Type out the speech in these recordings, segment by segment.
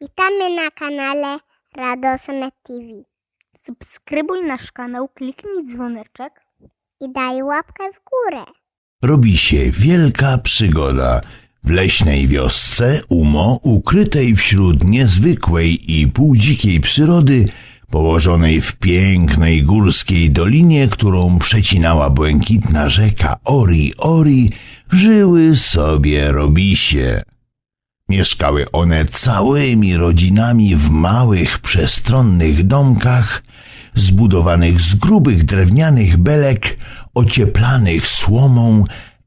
Witamy na kanale Radosnet TV Subskrybuj nasz kanał, kliknij dzwoneczek. i daj łapkę w górę. robi się wielka przygoda. W leśnej wiosce Umo, ukrytej wśród niezwykłej i półdzikiej przyrody, położonej w pięknej górskiej dolinie, którą przecinała błękitna rzeka Ori Ori, żyły sobie robisie. Mieszkały one całymi rodzinami w małych, przestronnych domkach, zbudowanych z grubych drewnianych belek, ocieplanych słomą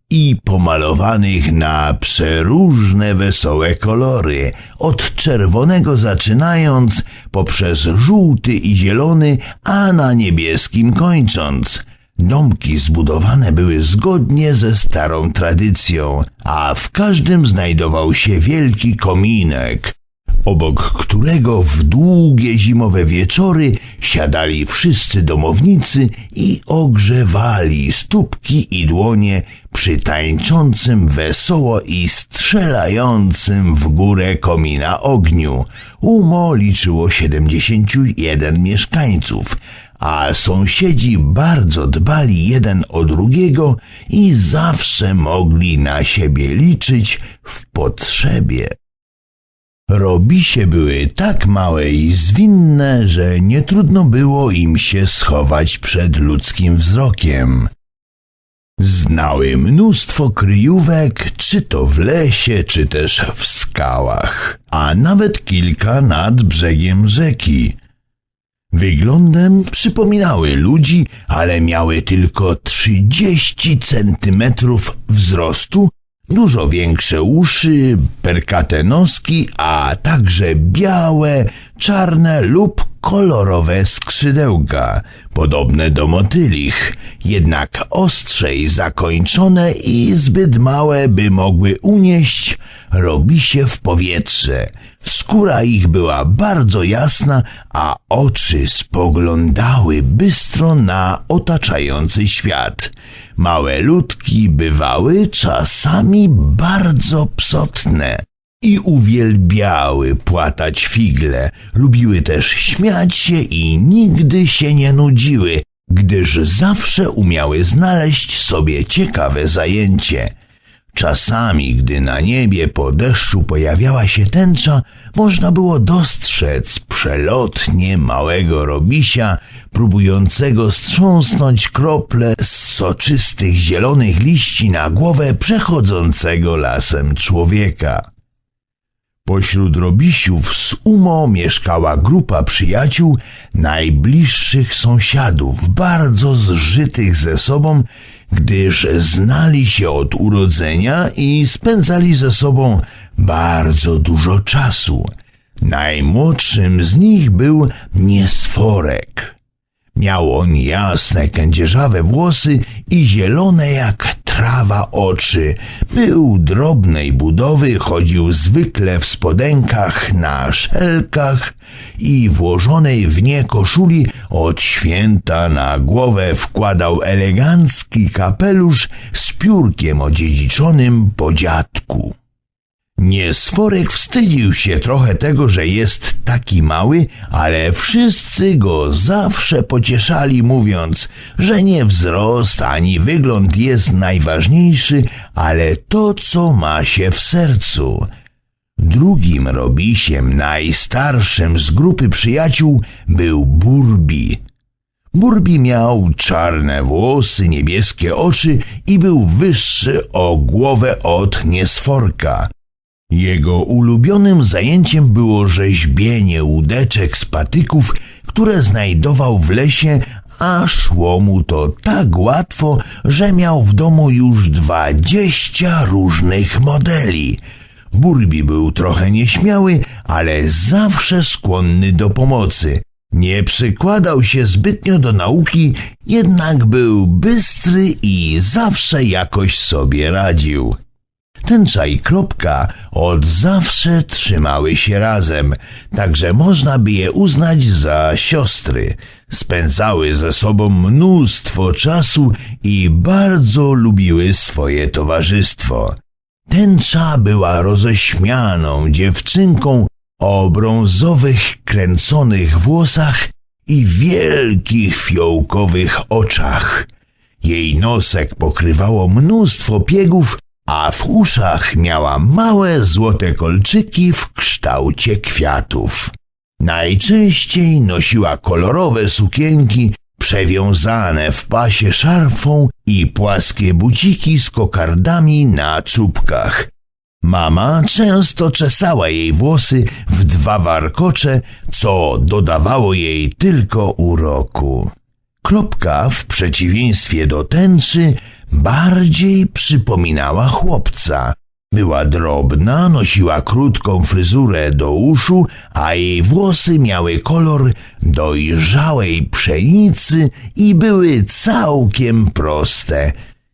i pomalowanych na przeróżne wesołe kolory, od czerwonego zaczynając, poprzez żółty i zielony, a na niebieskim kończąc. Domki zbudowane były zgodnie ze starą tradycją, a w każdym znajdował się wielki kominek, obok którego w długie zimowe wieczory siadali wszyscy domownicy i ogrzewali stópki i dłonie przy tańczącym wesoło i strzelającym w górę komina ogniu. Umo liczyło 71 mieszkańców, a sąsiedzi bardzo dbali jeden o drugiego i zawsze mogli na siebie liczyć w potrzebie. Robisie były tak małe i zwinne, że nie trudno było im się schować przed ludzkim wzrokiem. Znały mnóstwo kryjówek, czy to w lesie, czy też w skałach, a nawet kilka nad brzegiem rzeki. Wyglądem przypominały ludzi, ale miały tylko 30 centymetrów wzrostu, dużo większe uszy, perkate noski, a także białe, czarne lub kolorowe skrzydełka, podobne do motylich, jednak ostrzej zakończone i zbyt małe, by mogły unieść robi się w powietrze. Skóra ich była bardzo jasna, a oczy spoglądały bystro na otaczający świat. Małe ludki bywały czasami bardzo psotne i uwielbiały płatać figle. Lubiły też śmiać się i nigdy się nie nudziły, gdyż zawsze umiały znaleźć sobie ciekawe zajęcie. Czasami, gdy na niebie po deszczu pojawiała się tęcza, można było dostrzec przelotnie małego robisia, próbującego strząsnąć krople z soczystych zielonych liści na głowę przechodzącego lasem człowieka. Pośród robisiów z Umo mieszkała grupa przyjaciół, najbliższych sąsiadów, bardzo zżytych ze sobą, gdyż znali się od urodzenia i spędzali ze sobą bardzo dużo czasu. Najmłodszym z nich był Niesforek. Miał on jasne, kędzierzawe włosy i zielone jak trawa oczy. Był drobnej budowy, chodził zwykle w spodenkach, na szelkach i włożonej w nie koszuli od święta na głowę wkładał elegancki kapelusz z piórkiem odziedziczonym po dziadku. Niesforek wstydził się trochę tego, że jest taki mały, ale wszyscy go zawsze pocieszali, mówiąc, że nie wzrost ani wygląd jest najważniejszy, ale to, co ma się w sercu. Drugim robisiem, najstarszym z grupy przyjaciół, był Burbi. Burbi miał czarne włosy, niebieskie oczy i był wyższy o głowę od niesforka. Jego ulubionym zajęciem było rzeźbienie łódeczek z patyków, które znajdował w lesie, a szło mu to tak łatwo, że miał w domu już dwadzieścia różnych modeli. Burbi był trochę nieśmiały, ale zawsze skłonny do pomocy. Nie przykładał się zbytnio do nauki, jednak był bystry i zawsze jakoś sobie radził. Tęcza i kropka od zawsze trzymały się razem, także można by je uznać za siostry. Spędzały ze sobą mnóstwo czasu i bardzo lubiły swoje towarzystwo. Tęcza była roześmianą dziewczynką o brązowych, kręconych włosach i wielkich fiołkowych oczach. Jej nosek pokrywało mnóstwo piegów, a w uszach miała małe złote kolczyki w kształcie kwiatów. Najczęściej nosiła kolorowe sukienki przewiązane w pasie szarfą i płaskie buciki z kokardami na czubkach. Mama często czesała jej włosy w dwa warkocze, co dodawało jej tylko uroku. Kropka, w przeciwieństwie do tęczy, bardziej przypominała chłopca. Była drobna, nosiła krótką fryzurę do uszu, a jej włosy miały kolor dojrzałej pszenicy i były całkiem proste.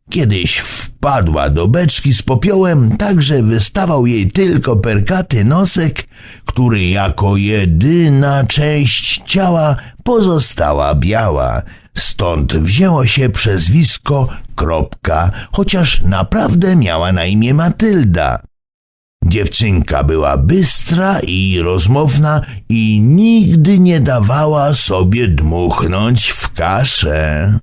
Kiedyś wpadła do beczki z popiołem, tak że wystawał jej tylko perkaty nosek, który jako jedyna część ciała pozostała biała. Stąd wzięło się przezwisko Kropka, chociaż naprawdę miała na imię Matylda. Dziewczynka była bystra i rozmowna i nigdy nie dawała sobie dmuchnąć w kaszę.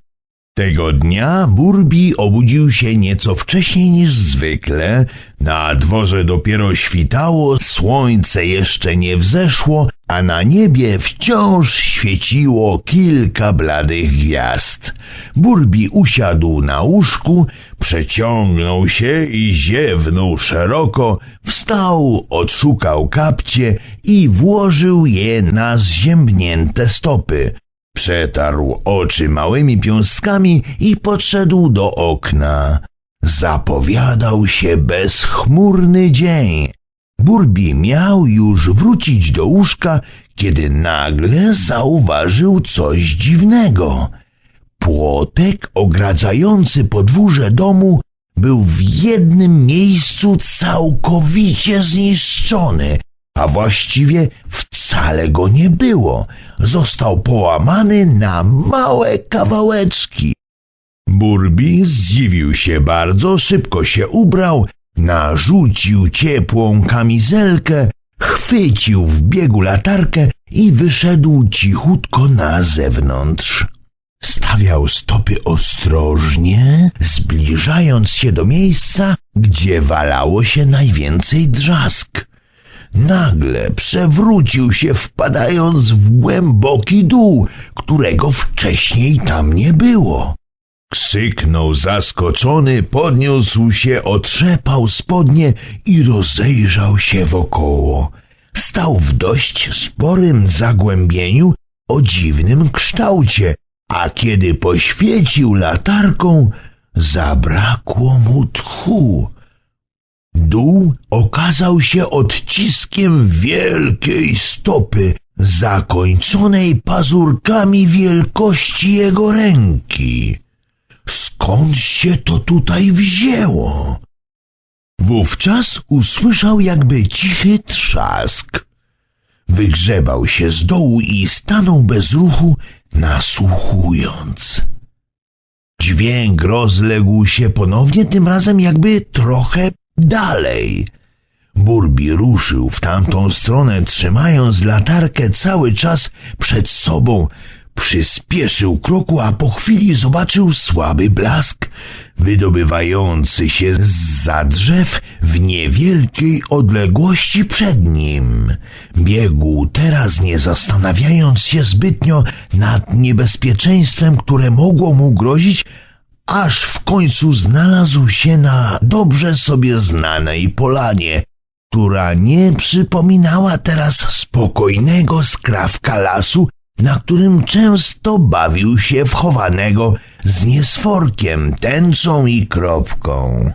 Tego dnia Burbi obudził się nieco wcześniej niż zwykle. Na dworze dopiero świtało, słońce jeszcze nie wzeszło, a na niebie wciąż świeciło kilka bladych gwiazd. Burbi usiadł na łóżku, przeciągnął się i ziewnął szeroko, wstał, odszukał kapcie i włożył je na zziębnięte stopy. Przetarł oczy małymi piąstkami i podszedł do okna. Zapowiadał się bezchmurny dzień. Burbi miał już wrócić do łóżka, kiedy nagle zauważył coś dziwnego. Płotek ogradzający podwórze domu był w jednym miejscu całkowicie zniszczony, a właściwie wcale go nie było. Został połamany na małe kawałeczki. Burbi zdziwił się bardzo, szybko się ubrał, narzucił ciepłą kamizelkę, chwycił w biegu latarkę i wyszedł cichutko na zewnątrz. Stawiał stopy ostrożnie, zbliżając się do miejsca, gdzie walało się najwięcej drzask. Nagle przewrócił się, wpadając w głęboki dół, którego wcześniej tam nie było. Krzyknął zaskoczony, podniósł się, otrzepał spodnie i rozejrzał się wokoło. Stał w dość sporym zagłębieniu o dziwnym kształcie, a kiedy poświecił latarką, zabrakło mu tchu. Dół okazał się odciskiem wielkiej stopy, zakończonej pazurkami wielkości jego ręki. Skąd się to tutaj wzięło? Wówczas usłyszał jakby cichy trzask. Wygrzebał się z dołu i stanął bez ruchu, nasłuchując. Dźwięk rozległ się ponownie, tym razem jakby trochę dalej. Burbi ruszył w tamtą stronę, trzymając latarkę cały czas przed sobą. Przyspieszył kroku, a po chwili zobaczył słaby blask wydobywający się za drzew w niewielkiej odległości przed nim. Biegł teraz nie zastanawiając się zbytnio nad niebezpieczeństwem, które mogło mu grozić, aż w końcu znalazł się na dobrze sobie znanej polanie, która nie przypominała teraz spokojnego skrawka lasu, na którym często bawił się wchowanego z niesforkiem, tęczą i kropką.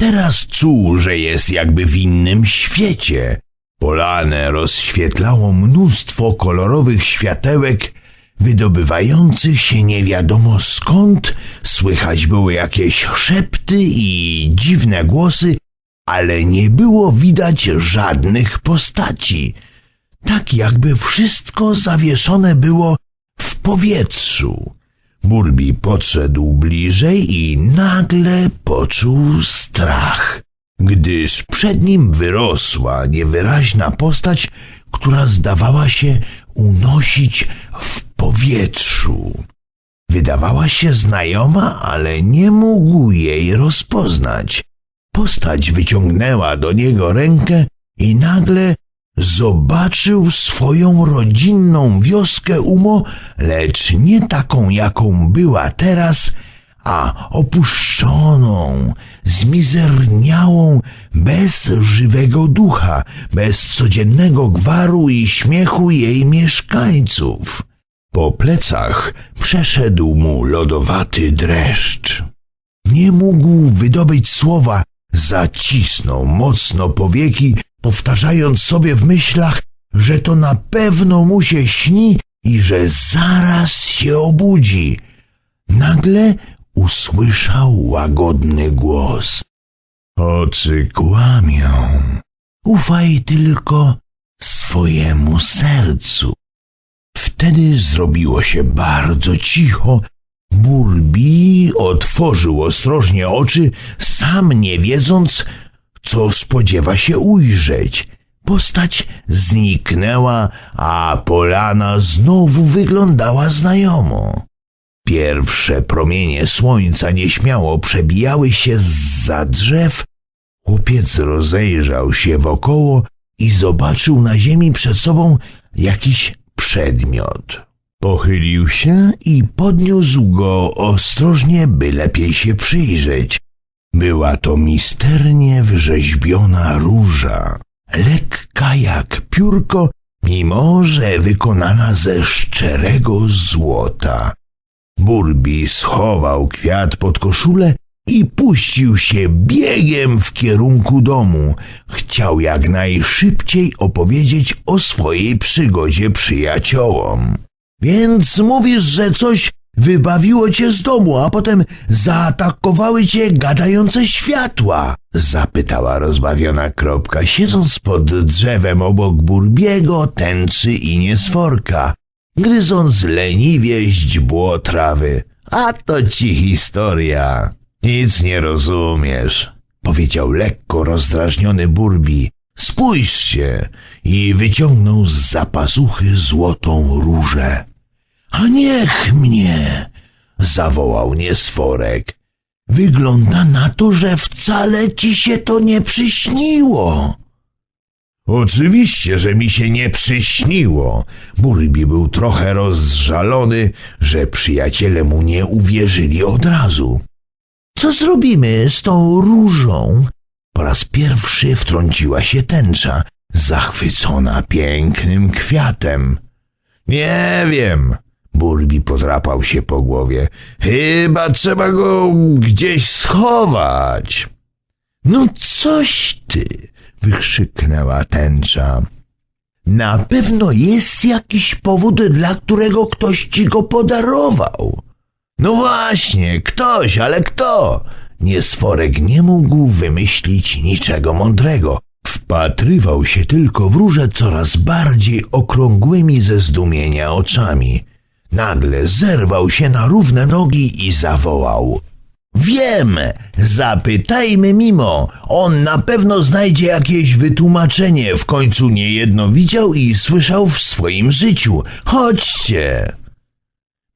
Teraz czuł, że jest jakby w innym świecie. Polanę rozświetlało mnóstwo kolorowych światełek, wydobywających się nie wiadomo skąd, słychać były jakieś szepty i dziwne głosy, ale nie było widać żadnych postaci. Tak jakby wszystko zawieszone było w powietrzu. Burbi podszedł bliżej i nagle poczuł strach. gdyż przed nim wyrosła niewyraźna postać, która zdawała się unosić w powietrzu. Wydawała się znajoma, ale nie mógł jej rozpoznać. Postać wyciągnęła do niego rękę i nagle zobaczył swoją rodzinną wioskę Umo, lecz nie taką, jaką była teraz, a opuszczoną, zmizerniałą, bez żywego ducha, bez codziennego gwaru i śmiechu jej mieszkańców. Po plecach przeszedł mu lodowaty dreszcz. Nie mógł wydobyć słowa, zacisnął mocno powieki, powtarzając sobie w myślach, że to na pewno mu się śni i że zaraz się obudzi. Nagle usłyszał łagodny głos. Oczy kłamią. Ufaj tylko swojemu sercu. Wtedy zrobiło się bardzo cicho. Burbi otworzył ostrożnie oczy, sam nie wiedząc, co spodziewa się ujrzeć. Postać zniknęła, a polana znowu wyglądała znajomo. Pierwsze promienie słońca nieśmiało przebijały się za drzew. Chłopiec rozejrzał się wokoło i zobaczył na ziemi przed sobą jakiś przedmiot. Pochylił się i podniósł go ostrożnie, by lepiej się przyjrzeć. Była to misternie wyrzeźbiona róża, lekka jak piórko, mimo że wykonana ze szczerego złota. Burbi schował kwiat pod koszulę i puścił się biegiem w kierunku domu. Chciał jak najszybciej opowiedzieć o swojej przygodzie przyjaciołom. Więc mówisz, że coś wybawiło cię z domu, a potem zaatakowały cię gadające światła? Zapytała rozbawiona kropka, siedząc pod drzewem obok Burbiego, tęczy i niesforka, gryząc leniwie źdźbło trawy. A to ci historia. Nic nie rozumiesz, powiedział lekko rozdrażniony Burbi. Spójrz się i wyciągnął z zapasuchy złotą różę. A niech mnie, zawołał niesforek. Wygląda na to, że wcale ci się to nie przyśniło. Oczywiście, że mi się nie przyśniło. Burbi był trochę rozżalony, że przyjaciele mu nie uwierzyli od razu. Co zrobimy z tą różą? Po raz pierwszy wtrąciła się tęcza, zachwycona pięknym kwiatem. Nie wiem. Burbi podrapał się po głowie. Chyba trzeba go gdzieś schować. No coś ty, wykrzyknęła tęcza. Na pewno jest jakiś powód, dla którego ktoś ci go podarował. No właśnie, ktoś, ale kto? Niesforek nie mógł wymyślić niczego mądrego. Wpatrywał się tylko w róże coraz bardziej okrągłymi ze zdumienia oczami. Nagle zerwał się na równe nogi i zawołał. Wiem, zapytajmy mimo. On na pewno znajdzie jakieś wytłumaczenie. W końcu niejedno widział i słyszał w swoim życiu. Chodźcie.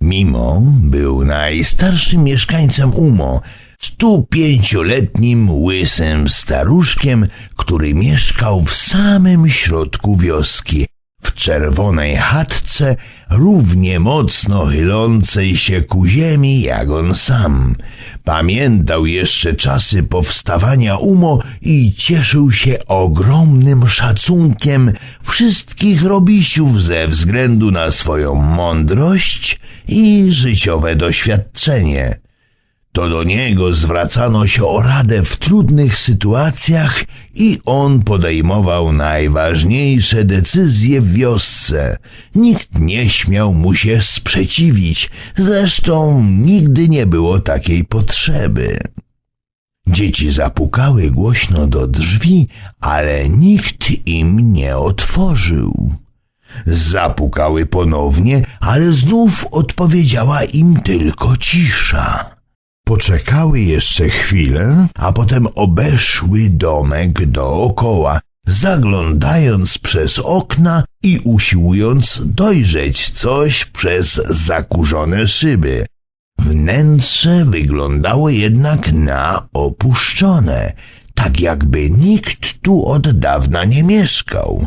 Mimo był najstarszym mieszkańcem Umo, stu pięcioletnim łysym staruszkiem, który mieszkał w samym środku wioski, w czerwonej chatce, równie mocno chylącej się ku ziemi jak on sam. Pamiętał jeszcze czasy powstawania UMO i cieszył się ogromnym szacunkiem wszystkich robisiów ze względu na swoją mądrość i życiowe doświadczenie. To do niego zwracano się o radę w trudnych sytuacjach i on podejmował najważniejsze decyzje w wiosce. Nikt nie śmiał mu się sprzeciwić, zresztą nigdy nie było takiej potrzeby. Dzieci zapukały głośno do drzwi, ale nikt im nie otworzył. Zapukały ponownie, ale znów odpowiedziała im tylko cisza. Poczekały jeszcze chwilę, a potem obeszły domek dookoła, zaglądając przez okna i usiłując dojrzeć coś przez zakurzone szyby. Wnętrze wyglądało jednak na opuszczone, tak jakby nikt tu od dawna nie mieszkał.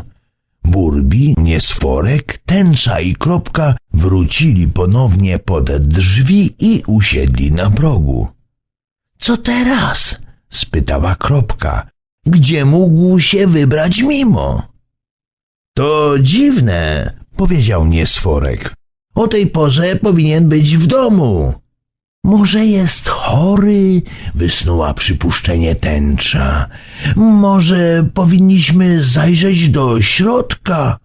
Burbi, niesforek, tęcza i kropka wrócili ponownie pod drzwi i usiedli na progu. Co teraz? spytała kropka. Gdzie mógł się wybrać mimo? To dziwne, powiedział niesforek. O tej porze powinien być w domu. Może jest chory, wysnuła przypuszczenie tęcza. Może powinniśmy zajrzeć do środka.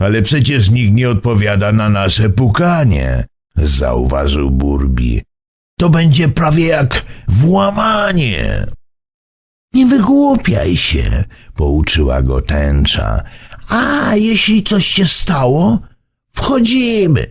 Ale przecież nikt nie odpowiada na nasze pukanie, zauważył Burbi. To będzie prawie jak włamanie. Nie wygłupiaj się, pouczyła go tęcza. A jeśli coś się stało, wchodzimy.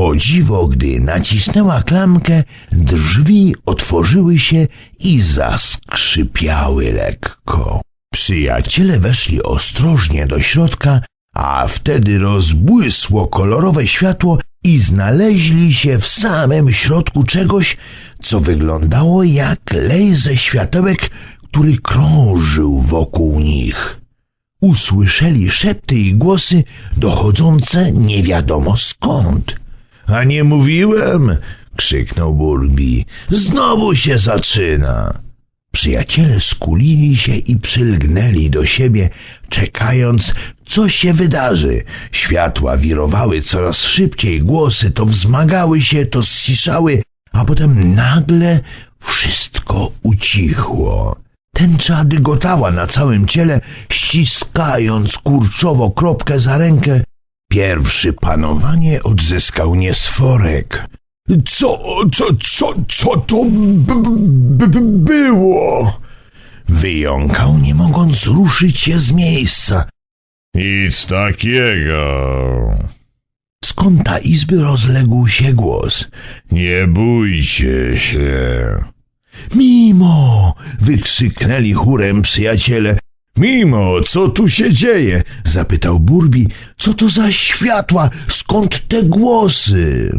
O dziwo, gdy nacisnęła klamkę, drzwi otworzyły się i zaskrzypiały lekko. Przyjaciele weszli ostrożnie do środka, a wtedy rozbłysło kolorowe światło i znaleźli się w samym środku czegoś, co wyglądało jak lej ze światełek, który krążył wokół nich. Usłyszeli szepty i głosy dochodzące nie wiadomo skąd. A nie mówiłem? krzyknął Burbi. Znowu się zaczyna. Przyjaciele skulili się i przylgnęli do siebie, czekając, co się wydarzy. Światła wirowały coraz szybciej, głosy to wzmagały się, to zciszały, a potem nagle wszystko ucichło. Tęcza dygotała na całym ciele, ściskając kurczowo kropkę za rękę. Pierwszy panowanie odzyskał niesforek. Co, co, co, co to było? Wyjąkał, nie mogąc ruszyć się z miejsca. Nic takiego. Z kąta izby rozległ się głos. Nie bójcie się. Mimo! wykrzyknęli chórem przyjaciele. Mimo, co tu się dzieje? Zapytał Burbi, co to za światła, skąd te głosy?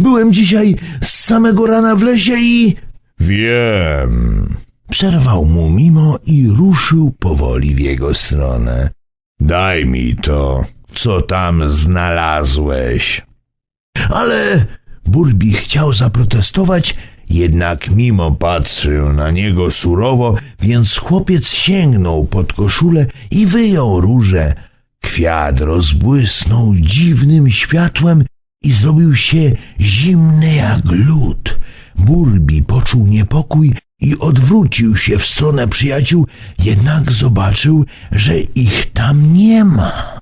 Byłem dzisiaj z samego rana w lesie i... Wiem. Przerwał mu mimo i ruszył powoli w jego stronę. Daj mi to. Co tam znalazłeś? Ale Burbi chciał zaprotestować, jednak mimo patrzył na niego surowo, więc chłopiec sięgnął pod koszulę i wyjął różę. Kwiat rozbłysnął dziwnym światłem i zrobił się zimny jak lód. Burbi poczuł niepokój i odwrócił się w stronę przyjaciół, jednak zobaczył, że ich tam nie ma.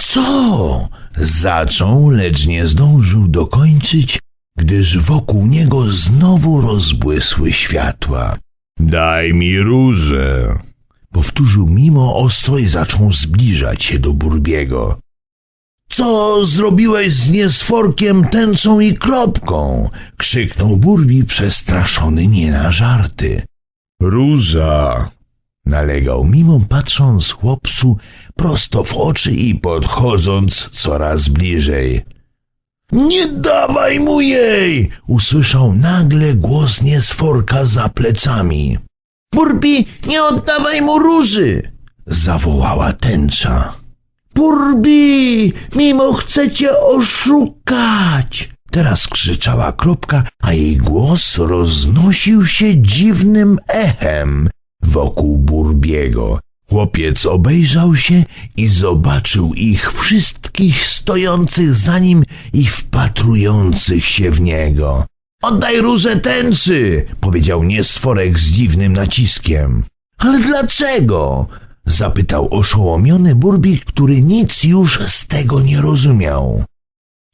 Co? Zaczął, lecz nie zdążył dokończyć, gdyż wokół niego znowu rozbłysły światła. Daj mi różę. Powtórzył mimo ostro i zaczął zbliżać się do Burbiego. Co zrobiłeś z niesforkiem, tęczą i kropką? krzyknął Burbi przestraszony nie na żarty. Róża. Nalegał mimo patrząc chłopcu prosto w oczy i podchodząc coraz bliżej. Nie dawaj mu jej! usłyszał nagle głos niesforka za plecami. Burbi, nie oddawaj mu róży! zawołała tęcza. Burbi, mimo chcecie oszukać! Teraz krzyczała kropka, a jej głos roznosił się dziwnym echem wokół Burbiego. Chłopiec obejrzał się i zobaczył ich wszystkich stojących za nim i wpatrujących się w niego. Oddaj różę tęczy, powiedział niesforek z dziwnym naciskiem. Ale dlaczego? zapytał oszołomiony Burbik, który nic już z tego nie rozumiał.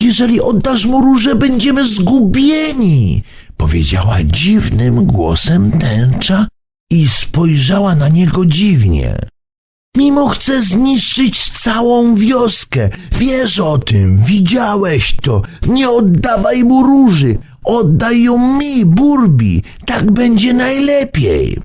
Jeżeli oddasz mu różę, będziemy zgubieni, powiedziała dziwnym głosem tęcza i spojrzała na niego dziwnie. Mimo chce zniszczyć całą wioskę. Wiesz o tym, widziałeś to. Nie oddawaj mu róży. Oddaj ją mi, Burbi, tak będzie najlepiej.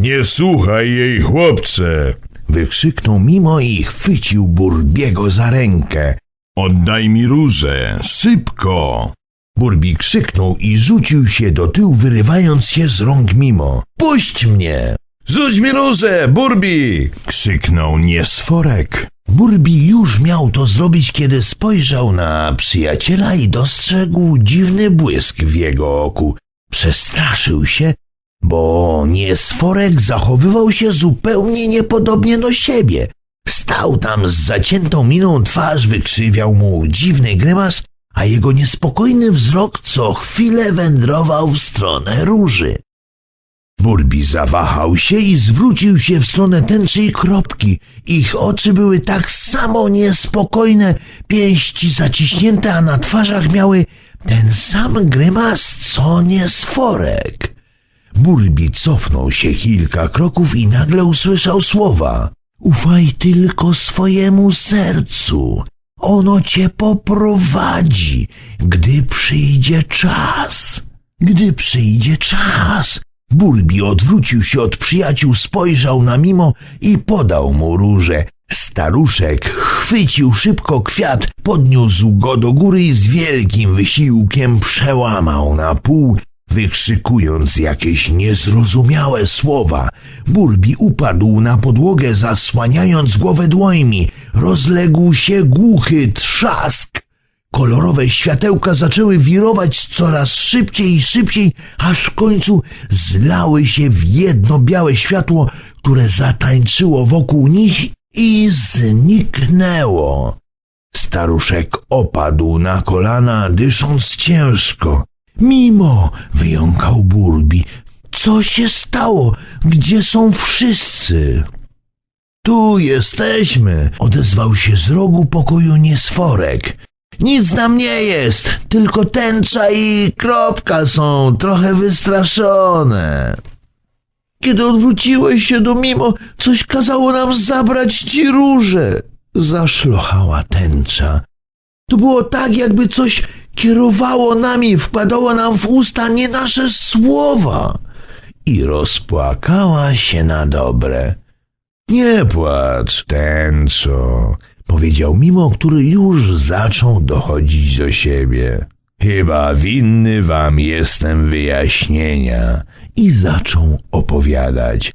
Nie słuchaj jej, chłopcze. Wykrzyknął mimo i chwycił Burbiego za rękę. Oddaj mi różę, szybko. Burbi krzyknął i rzucił się do tyłu, wyrywając się z rąk mimo. Puść mnie! Rzuć mi różę, Burbi! krzyknął niesforek. Burbi już miał to zrobić, kiedy spojrzał na przyjaciela i dostrzegł dziwny błysk w jego oku. Przestraszył się, bo niesforek zachowywał się zupełnie niepodobnie do siebie. Stał tam z zaciętą miną, twarz wykrzywiał mu dziwny grymas, a jego niespokojny wzrok co chwilę wędrował w stronę róży. Burbi zawahał się i zwrócił się w stronę tęczy i kropki. Ich oczy były tak samo niespokojne, pięści zaciśnięte, a na twarzach miały ten sam grymas, co niesforek. Burbi cofnął się kilka kroków i nagle usłyszał słowa. Ufaj tylko swojemu sercu. Ono cię poprowadzi, gdy przyjdzie czas. Gdy przyjdzie czas. Burbi odwrócił się od przyjaciół, spojrzał na Mimo i podał mu różę. Staruszek chwycił szybko kwiat, podniósł go do góry i z wielkim wysiłkiem przełamał na pół, wykrzykując jakieś niezrozumiałe słowa. Burbi upadł na podłogę, zasłaniając głowę dłońmi. Rozległ się głuchy trzask. Kolorowe światełka zaczęły wirować coraz szybciej i szybciej, aż w końcu zlały się w jedno białe światło, które zatańczyło wokół nich i zniknęło. Staruszek opadł na kolana, dysząc ciężko. Mimo, wyjąkał Burbi, co się stało? Gdzie są wszyscy? Tu jesteśmy, odezwał się z rogu pokoju niesforek. Nic nam nie jest, tylko tęcza i kropka są trochę wystraszone. Kiedy odwróciłeś się do mimo, coś kazało nam zabrać ci róże. Zaszlochała tęcza. To było tak, jakby coś kierowało nami, wkładało nam w usta nie nasze słowa. I rozpłakała się na dobre. Nie płacz, tęczo, powiedział mimo, który już zaczął dochodzić do siebie. Chyba winny wam jestem wyjaśnienia. I zaczął opowiadać.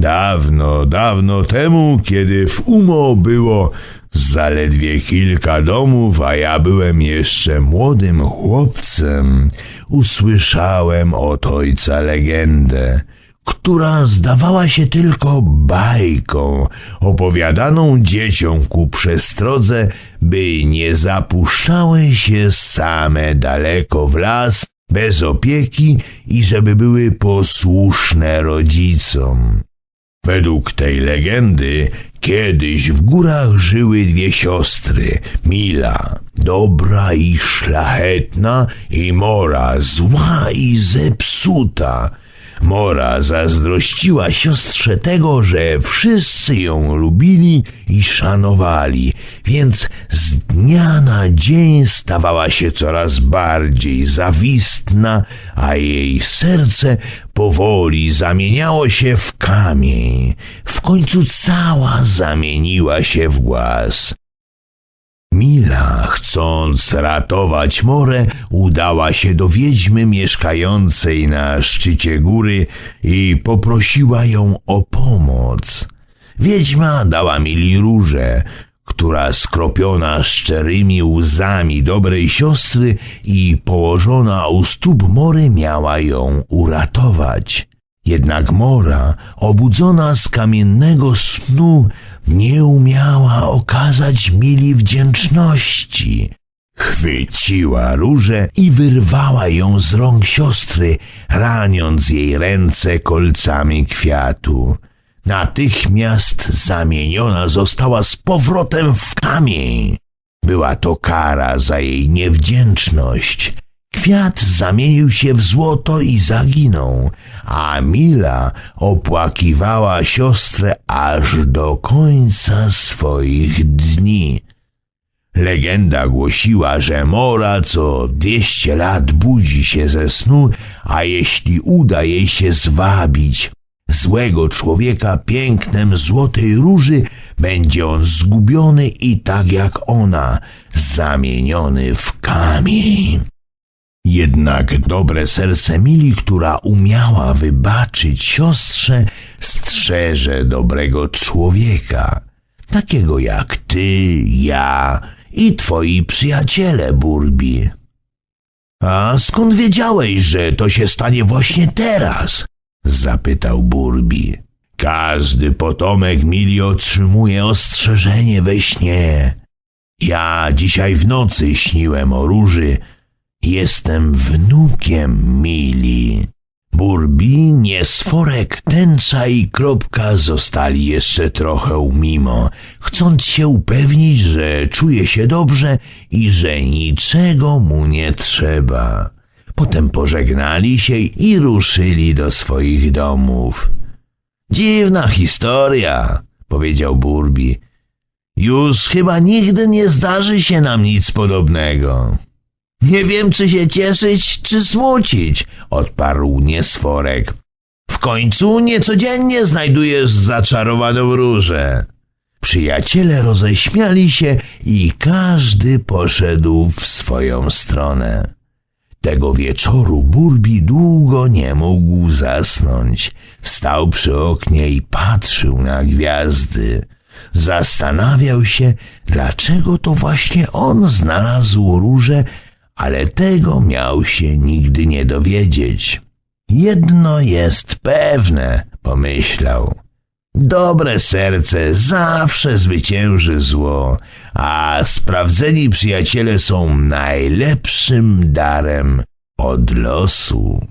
Dawno, dawno temu, kiedy w Umo było zaledwie kilka domów, a ja byłem jeszcze młodym chłopcem, usłyszałem od ojca legendę, która zdawała się tylko bajką, opowiadaną dzieciom ku przestrodze, by nie zapuszczały się same daleko w las, bez opieki i żeby były posłuszne rodzicom. Według tej legendy kiedyś w górach żyły dwie siostry, Mila, dobra i szlachetna, i Mora, zła i zepsuta. Mora zazdrościła siostrze tego, że wszyscy ją lubili i szanowali, więc z dnia na dzień stawała się coraz bardziej zawistna, a jej serce powoli zamieniało się w kamień. W końcu cała zamieniła się w głaz. Mila, chcąc ratować Morę, udała się do wiedźmy mieszkającej na szczycie góry i poprosiła ją o pomoc. Wiedźma dała Mili różę, która skropiona szczerymi łzami dobrej siostry i położona u stóp Mory miała ją uratować. Jednak Mora, obudzona z kamiennego snu, nie umiała okazać Mili wdzięczności. Chwyciła różę i wyrwała ją z rąk siostry, raniąc jej ręce kolcami kwiatu. Natychmiast zamieniona została z powrotem w kamień. Była to kara za jej niewdzięczność. Kwiat zamienił się w złoto i zaginął, a Mila opłakiwała siostrę aż do końca swoich dni. Legenda głosiła, że mora co 200 lat budzi się ze snu, a jeśli uda jej się zwabić złego człowieka pięknem złotej róży, będzie on zgubiony i tak jak ona, zamieniony w kamień. Jednak dobre serce Mili, która umiała wybaczyć siostrze, strzeże dobrego człowieka, takiego jak ty, ja i twoi przyjaciele, Burbi. A skąd wiedziałeś, że to się stanie właśnie teraz? zapytał Burbi. Każdy potomek Mili otrzymuje ostrzeżenie we śnie. Ja dzisiaj w nocy śniłem o róży, Jestem wnukiem Mili. Burbi, niesforek, tęcza i kropka zostali jeszcze trochę mimo, chcąc się upewnić, że czuje się dobrze i że niczego mu nie trzeba. Potem pożegnali się i ruszyli do swoich domów. Dziwna historia, powiedział Burbi. Już chyba nigdy nie zdarzy się nam nic podobnego. Nie wiem, czy się cieszyć, czy smucić, odparł niesforek. W końcu niecodziennie znajdujesz zaczarowaną różę. Przyjaciele roześmiali się i każdy poszedł w swoją stronę. Tego wieczoru Burbi długo nie mógł zasnąć. Stał przy oknie i patrzył na gwiazdy. Zastanawiał się, dlaczego to właśnie on znalazł różę, ale tego miał się nigdy nie dowiedzieć. Jedno jest pewne, pomyślał. Dobre serce zawsze zwycięży zło, a sprawdzeni przyjaciele są najlepszym darem od losu.